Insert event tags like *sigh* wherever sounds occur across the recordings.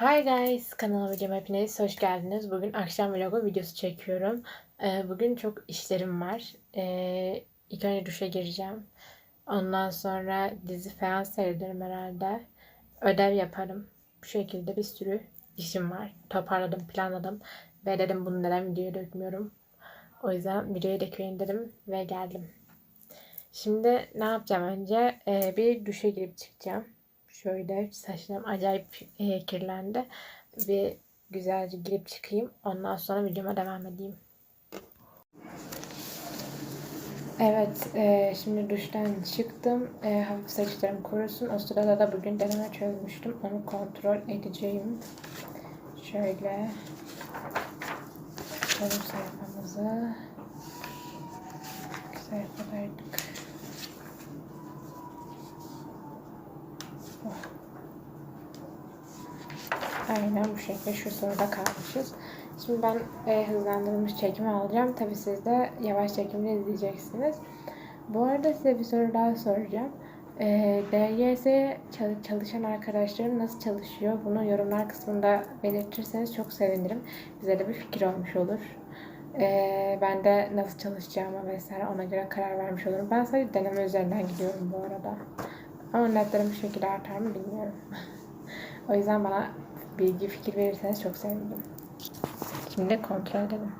Hi guys, kanalıma videoma hepiniz hoş geldiniz. Bugün akşam vlogu videosu çekiyorum. Ee, bugün çok işlerim var. Ee, önce duşa gireceğim. Ondan sonra dizi falan seyrederim herhalde. Ödev yaparım. Bu şekilde bir sürü işim var. Toparladım, planladım. Ve dedim bunu neden videoya dökmüyorum. O yüzden videoya dökeyim dedim ve geldim. Şimdi ne yapacağım önce? Ee, bir duşa girip çıkacağım. Şöyle saçlarım acayip e, kirlendi. Bir güzelce girip çıkayım. Ondan sonra videoma devam edeyim. Evet, e, şimdi duştan çıktım. E, hafif saçlarım kurusun. O sırada da bugün deneme çözmüştüm. Onu kontrol edeceğim. Şöyle Açalım sayfamızı. Sayfadaydık. Aynen bu şekilde şu soruda kalmışız. Şimdi ben e, hızlandırılmış çekimi alacağım. Tabi siz de yavaş çekimde izleyeceksiniz. Bu arada size bir soru daha soracağım. E, DYS çalışan arkadaşlarım nasıl çalışıyor? Bunu yorumlar kısmında belirtirseniz çok sevinirim. Bize de bir fikir olmuş olur. E, ben de nasıl çalışacağıma vesaire ona göre karar vermiş olurum. Ben sadece deneme üzerinden gidiyorum bu arada. Ama netlerim bu şekilde artar mı bilmiyorum. *laughs* o yüzden bana bilgi fikir verirseniz çok sevinirim. Şimdi kontrol edelim.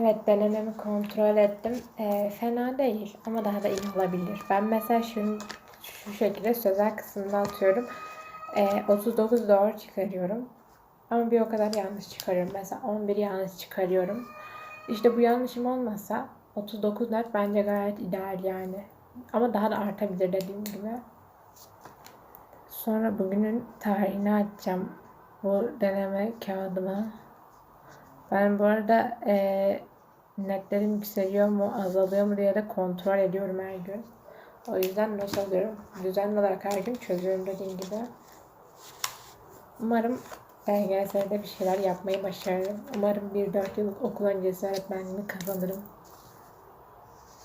Evet denememi kontrol ettim. E, fena değil ama daha da iyi olabilir. Ben mesela şu, şu şekilde sözel kısmında atıyorum. E, 39 doğru çıkarıyorum. Ama bir o kadar yanlış çıkarıyorum. Mesela 11 yanlış çıkarıyorum. İşte bu yanlışım olmasa 39 net bence gayet ideal yani. Ama daha da artabilir dediğim gibi. Sonra bugünün tarihini açacağım. Bu deneme kağıdıma. Ben bu arada e, netlerim yükseliyor mu, azalıyor mu diye de kontrol ediyorum her gün. O yüzden not alıyorum. Düzenli olarak her gün çözüyorum dediğim gibi. Umarım LGS'de bir şeyler yapmayı başarırım. Umarım bir dört yıllık okul öncesi öğretmenliğini kazanırım.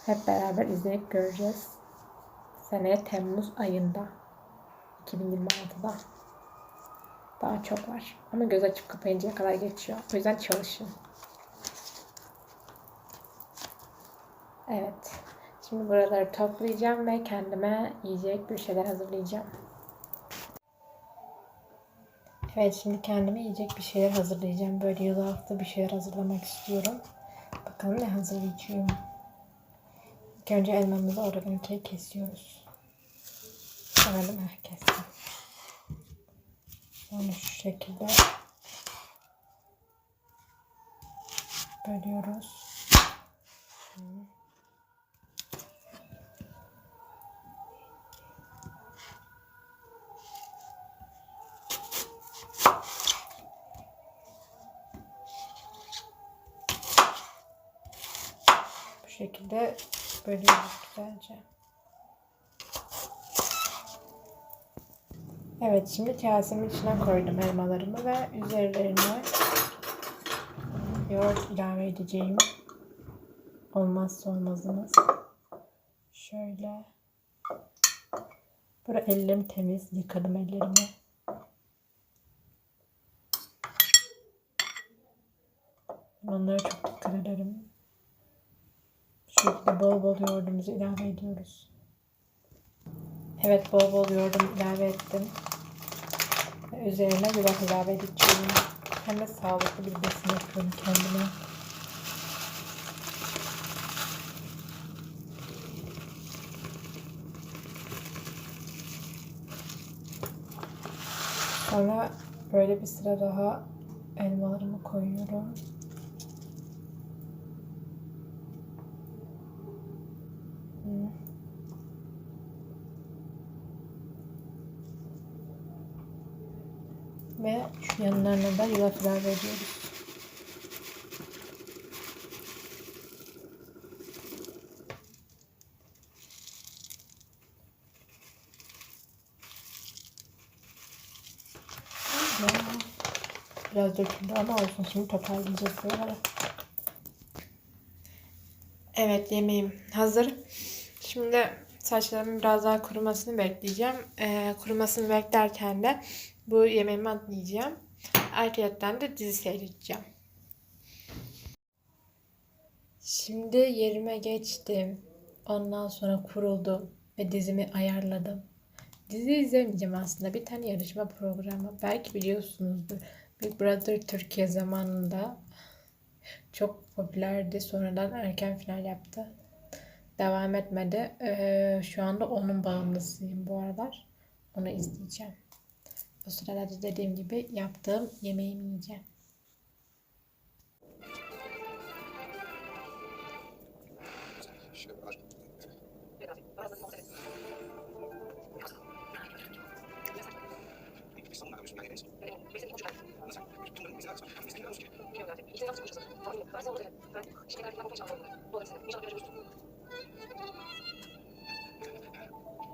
Hep beraber izleyip göreceğiz. Seneye Temmuz ayında. 2026'da. Daha çok var. Ama göz açıp kapayıncaya kadar geçiyor. O yüzden çalışın. Evet. Şimdi buraları toplayacağım ve kendime yiyecek bir şeyler hazırlayacağım. Evet şimdi kendime yiyecek bir şeyler hazırlayacağım. Böyle yulaflı bir şeyler hazırlamak istiyorum. Bakalım ne hazırlayacağım. İlk önce elmamızı oradan ikiye kesiyoruz. Sanırım herkes. Onu şu şekilde bölüyoruz. Bu şekilde bölüyoruz güzelce. Evet şimdi kasemin içine koydum elmalarımı ve üzerlerine yoğurt ilave edeceğim. Olmazsa olmazımız. Şöyle. Burada ellerim temiz. Yıkadım ellerimi. Onlara çok dikkat ederim. Şekilde bol bol yoğurdumuzu ilave ediyoruz. Evet bol bol yoğurdum ilave ettim üzerine yulaf ilave edeceğim. Hem de sağlıklı bir besin yapıyorum kendime. Sonra böyle bir sıra daha elmalarımı koyuyorum. ve şu yanlarına da yulaf ilave ediyoruz. Biraz döküldü ama olsun şimdi toparlayacağız böyle. Evet yemeğim hazır. Şimdi Saçlarımın biraz daha kurumasını bekleyeceğim. E, kurumasını beklerken de bu yemeğimi atlayacağım. Ayrıca de dizi seyredeceğim. Şimdi yerime geçtim. Ondan sonra kuruldum ve dizimi ayarladım. Dizi izlemeyeceğim aslında. Bir tane yarışma programı. Belki biliyorsunuzdur. Big Brother Türkiye zamanında çok popülerdi. Sonradan erken final yaptı devam etmedi. Ee, şu anda onun bağımlısıyım bu aralar. Onu izleyeceğim. O sırada dediğim gibi yaptığım yemeğimi yiyeceğim.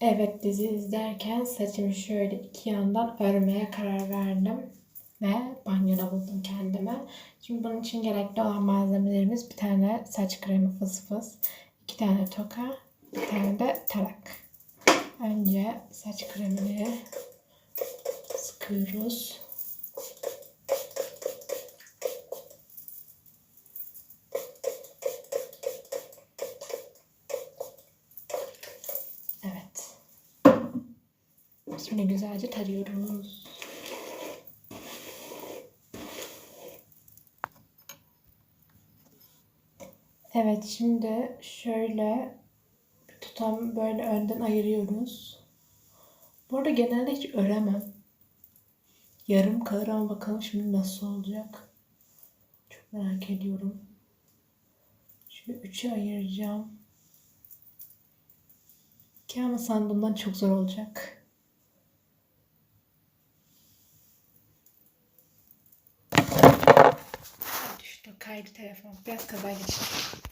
Evet dizi izlerken saçımı şöyle iki yandan örmeye karar verdim. Ve banyoda buldum kendime. Şimdi bunun için gerekli olan malzemelerimiz bir tane saç kremi fıs fıs, iki tane toka, bir tane de tarak. Önce saç kremini sıkıyoruz. Şöyle güzelce tarıyoruz. Evet şimdi şöyle tutam böyle önden ayırıyoruz. Bu arada genelde hiç öremem. Yarım kalır ama bakalım şimdi nasıl olacak. Çok merak ediyorum. Şöyle üçe ayıracağım. Ki ama sandığımdan çok zor olacak. kaydı telefon. Biraz kaza geçti.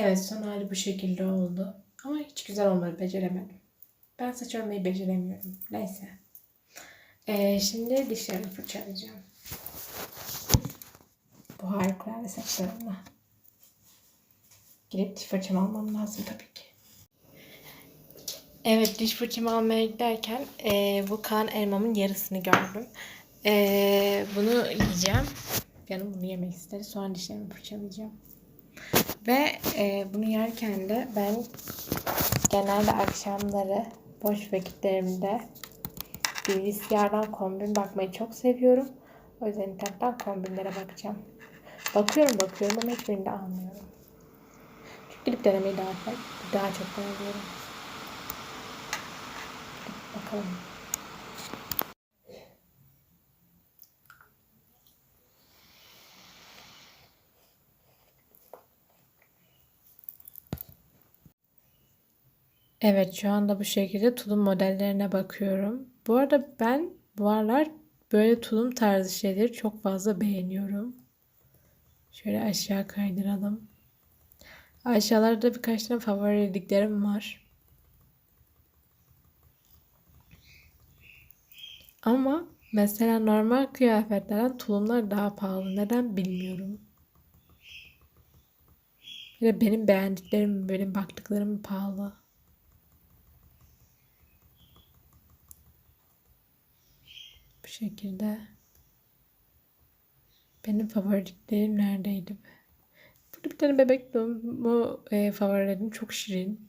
Evet son hali bu şekilde oldu. Ama hiç güzel olmadı beceremedim. Ben saç örmeyi beceremiyorum. Neyse. Ee, şimdi dişlerimi fırçalayacağım. Bu harikulade saçlarımla. Gidip diş fırçamı almam lazım tabii ki. Evet diş fırçamı almaya giderken e, bu kan elmamın yarısını gördüm. E, bunu yiyeceğim. Canım bunu yemek istedi. Sonra dişlerimi fırçalayacağım. Ve eee, bunu yerken de ben genelde akşamları boş vakitlerimde bilgisayardan kombin bakmayı çok seviyorum. O yüzden internetten kombinlere bakacağım. Bakıyorum bakıyorum ama hiçbirini de almıyorum. Çünkü gidip denemeyi daha, daha çok beğeniyorum. Bakalım. Evet şu anda bu şekilde tulum modellerine bakıyorum. Bu arada ben bu aralar böyle tulum tarzı şeyleri çok fazla beğeniyorum. Şöyle aşağı kaydıralım. Aşağılarda birkaç tane favoriliklerim var. Ama mesela normal kıyafetlerden tulumlar daha pahalı. Neden bilmiyorum. De benim beğendiklerim, benim baktıklarım pahalı. Bu şekilde. Benim favoriliklerim neredeydi? Burada bir tane bebek doğum. Bu e, favorilerim çok şirin.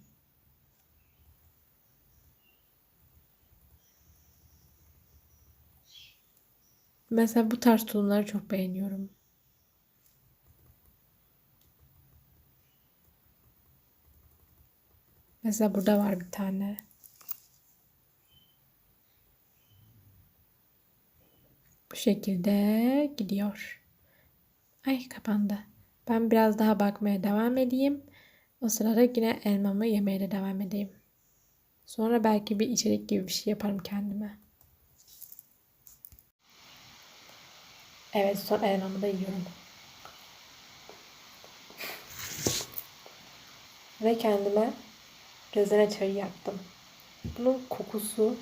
Mesela bu tarz tulumları çok beğeniyorum. Mesela burada var bir tane. Bu şekilde gidiyor. Ay kapandı. Ben biraz daha bakmaya devam edeyim. O sırada yine elmamı yemeye de devam edeyim. Sonra belki bir içerik gibi bir şey yaparım kendime. Evet son elmamı da yiyorum. Ve kendime rezene çayı yaptım. Bunun kokusu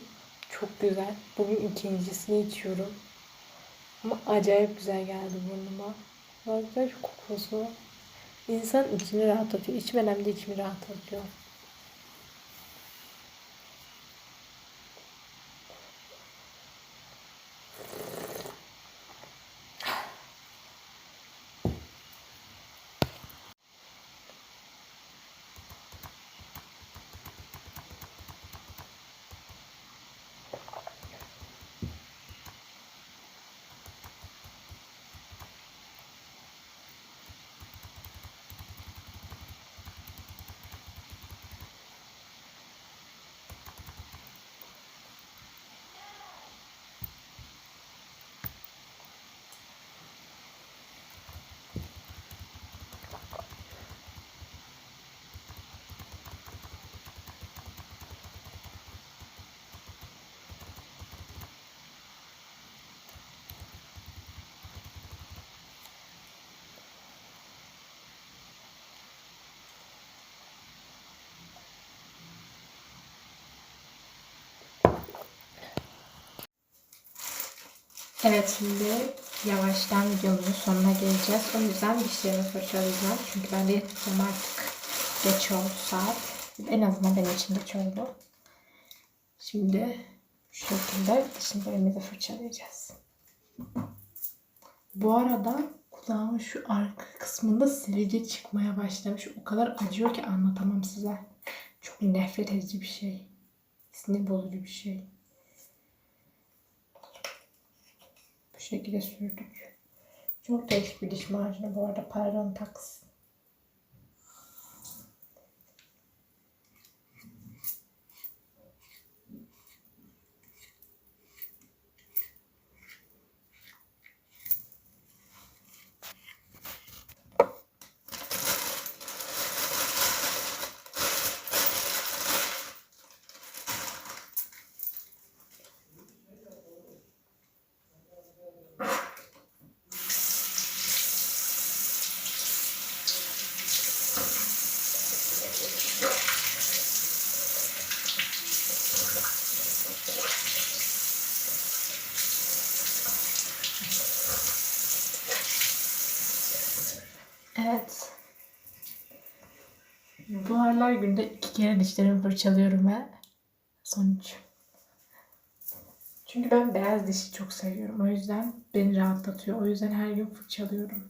çok güzel. Bugün ikincisini içiyorum. Ama acayip güzel geldi burnuma. Şu kokusu. İnsan içini rahatlatıyor. İçmeden de içimi rahatlatıyor. Evet şimdi yavaştan videomuzun sonuna geleceğiz. O yüzden dişlerimi fırçalayacağım. Çünkü ben de yatacağım artık. Geç oldu saat. En azından benim için geç oldu. Şimdi şu şekilde dişlerimizi fırçalayacağız. Bu arada kulağımın şu arka kısmında sivilce çıkmaya başlamış. O kadar acıyor ki anlatamam size. Çok nefret edici bir şey. Sinir bozucu bir şey. Şekilde sürdük. Çok değişik bir diş macunu bu arada. Pardon taks. Evet. Aralar günde iki kere dişlerimi fırçalıyorum ve Sonuç. Çünkü ben beyaz dişi çok seviyorum. O yüzden beni rahatlatıyor. O yüzden her gün fırçalıyorum.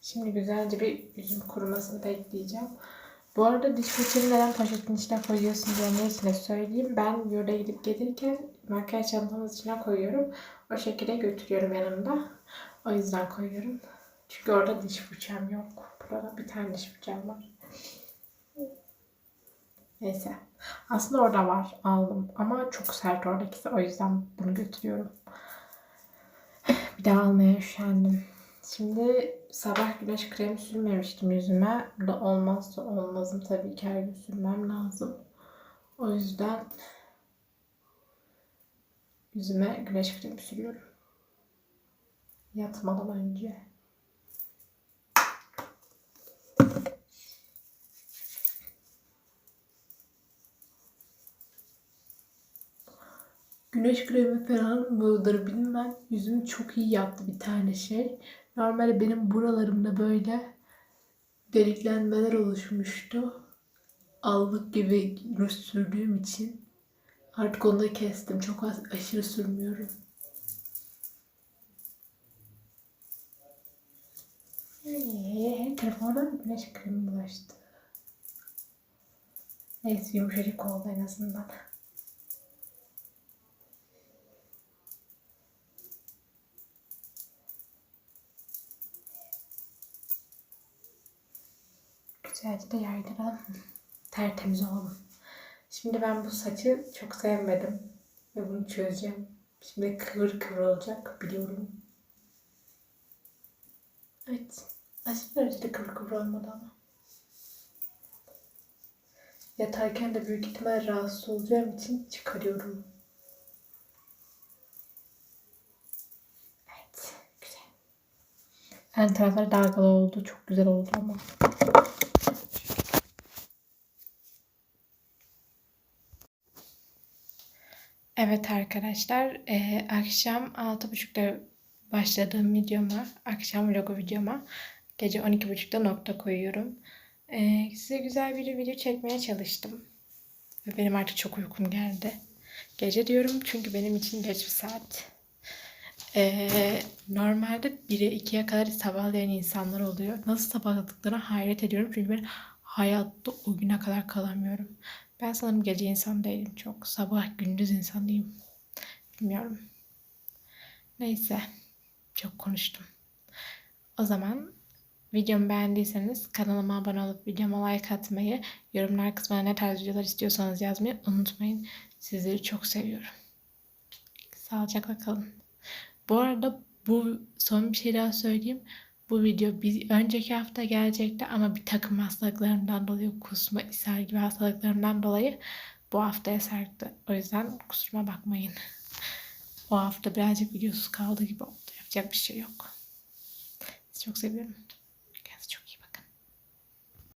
Şimdi güzelce bir yüzüm kurumasını bekleyeceğim. Bu arada diş fırçanı neden poşetin içine koyuyorsun diye söyleyeyim. Ben yurda gidip gelirken makyaj çantamız içine koyuyorum. O şekilde götürüyorum yanımda. O yüzden koyuyorum. Çünkü orada diş fırçam yok. Burada bir tane diş fırçam var. Neyse. Aslında orada var. Aldım. Ama çok sert oradakisi. O yüzden bunu götürüyorum. *sighs* Bir daha almaya üşendim. Şimdi sabah güneş kremi sürmemiştim yüzüme. Bu da olmazsa olmazım tabii ki her gün sürmem lazım. O yüzden yüzüme güneş kremi sürüyorum. Yatmadan önce. Güneş kremi falan mıdır bilmem. Yüzümü çok iyi yaptı bir tane şey. Normalde benim buralarımda böyle deliklenmeler oluşmuştu. Allık gibi sürdüğüm için artık onu da kestim. Çok az, aşırı sürmüyorum. Hey, telefona güneş kremi bulaştı. Neyse yumuşacık oldu en azından. Güzelce de yaydıralım. Tertemiz olalım. Şimdi ben bu saçı çok sevmedim. Ve bunu çözeceğim. Şimdi kıvır kıvır olacak biliyorum. Evet. Aşırı derecede kıvır kıvır olmadı ama. Yatarken de büyük ihtimal rahatsız olacağım için çıkarıyorum. Evet. Güzel. Ön tarafları dalgalı oldu. Çok güzel oldu ama. Evet arkadaşlar, e, akşam 6.30'da başladığım videoma, akşam vlogu videoma gece 12.30'da nokta koyuyorum. E, size güzel bir video çekmeye çalıştım. Ve benim artık çok uykum geldi. Gece diyorum çünkü benim için geç bir saat. E, normalde 1'e 2'ye kadar sabahlayan insanlar oluyor. Nasıl sabahladıklarına hayret ediyorum. Çünkü ben hayatta o güne kadar kalamıyorum. Ben sanırım gece insan değilim çok. Sabah gündüz insanıyım. Bilmiyorum. Neyse. Çok konuştum. O zaman videomu beğendiyseniz kanalıma abone olup videoma like atmayı, yorumlar kısmına ne tarz videolar istiyorsanız yazmayı unutmayın. Sizleri çok seviyorum. Sağlıcakla kalın. Bu arada bu son bir şey daha söyleyeyim. Bu video bir önceki hafta gelecekti ama bir takım hastalıklarımdan dolayı kusma, ishal gibi hastalıklarımdan dolayı bu haftaya sarktı. O yüzden kusuruma bakmayın. *laughs* O hafta birazcık videosuz kaldı gibi oldu. Yapacak bir şey yok. Sizi çok seviyorum.